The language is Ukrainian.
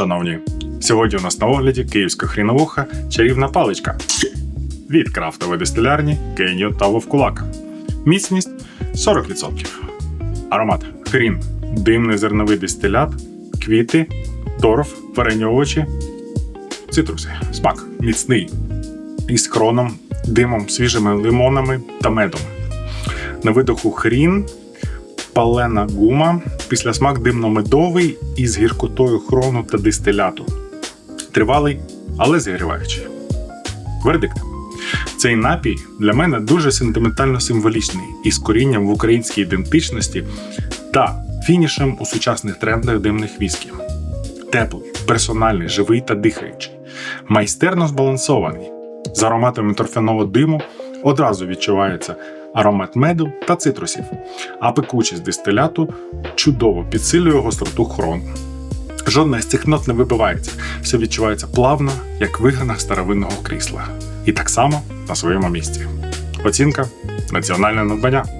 шановні! Сьогодні у нас на огляді київська хріновуха чарівна паличка від крафтової дистилярні Кеньо та Вовкулак. Міцність 40%. Аромат хрін, димний зерновий дистилят, квіти, торф, варені овочі, цитруси. Смак міцний із хроном, димом, свіжими лимонами та медом. На видоху хрін, палена гума, післясмак димно-медовий із гіркотою хрону та дистиляту. Тривалий, але зігріваючий. Вердикт. Цей напій для мене дуже сентиментально символічний із корінням в українській ідентичності та фінішем у сучасних трендах димних віскі. Теплий, персональний, живий та дихаючий, майстерно збалансований. З ароматами торфяного диму одразу відчувається аромат меду та цитрусів, а пекучість дистиляту чудово підсилює гостроту хрон. Жодна з цих нот не вибивається, все відчувається плавно, як в вигранах старовинного крісла. І так само на своєму місці. Оцінка національне надбання.